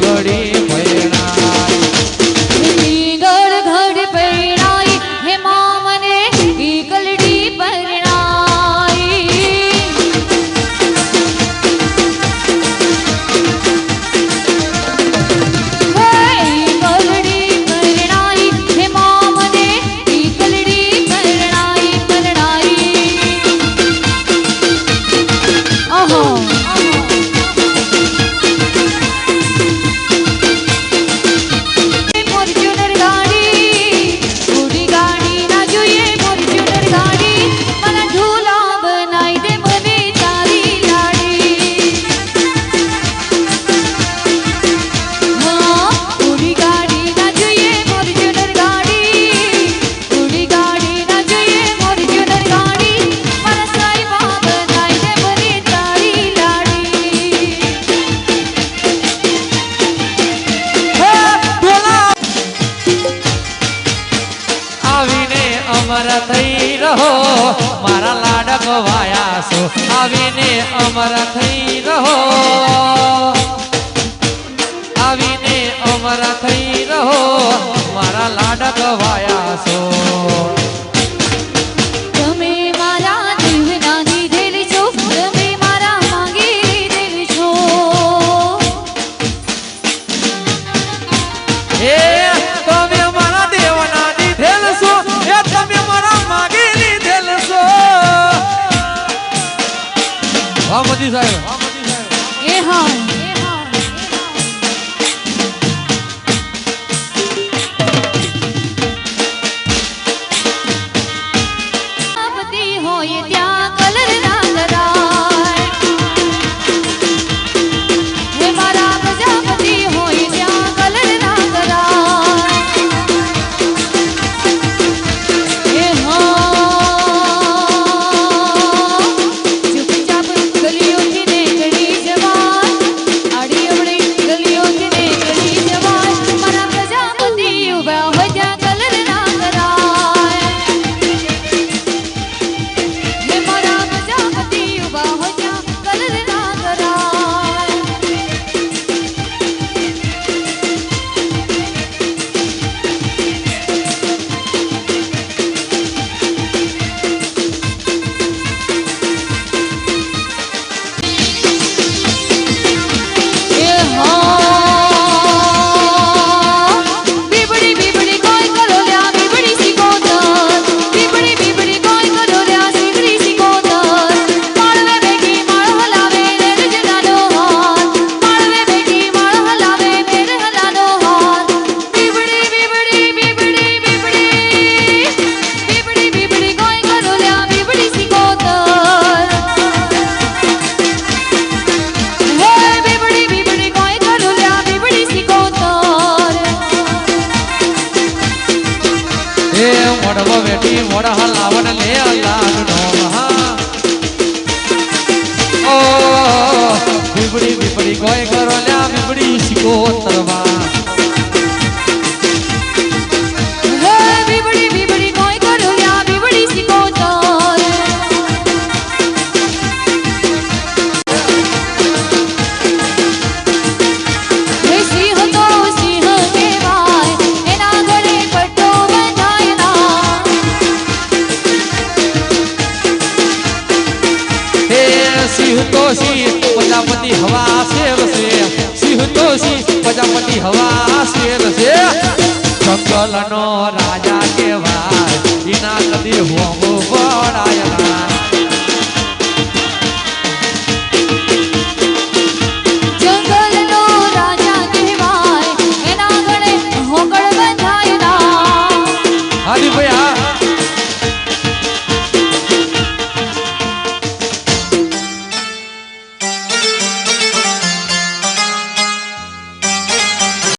colorido અમર થઈ રહો મારા લાડક વાયા છો આવીને અમર થઈ રહો. આવીને અમર થઈ મોડવો બેટી મોડ હલાવન લે અલાન ઓ બીબડી બીબડી ગોય કરો લ્યા બીબડી શીખો તરવા સિંહ તો સિંહ, પ્રજાપતિ હવા શેર છે. સિંહ તો સિંહ, પ્રજાપતિ હવા શેર છે. જંગલ નો રાજા કેવાય એના કદી હોમ પડાય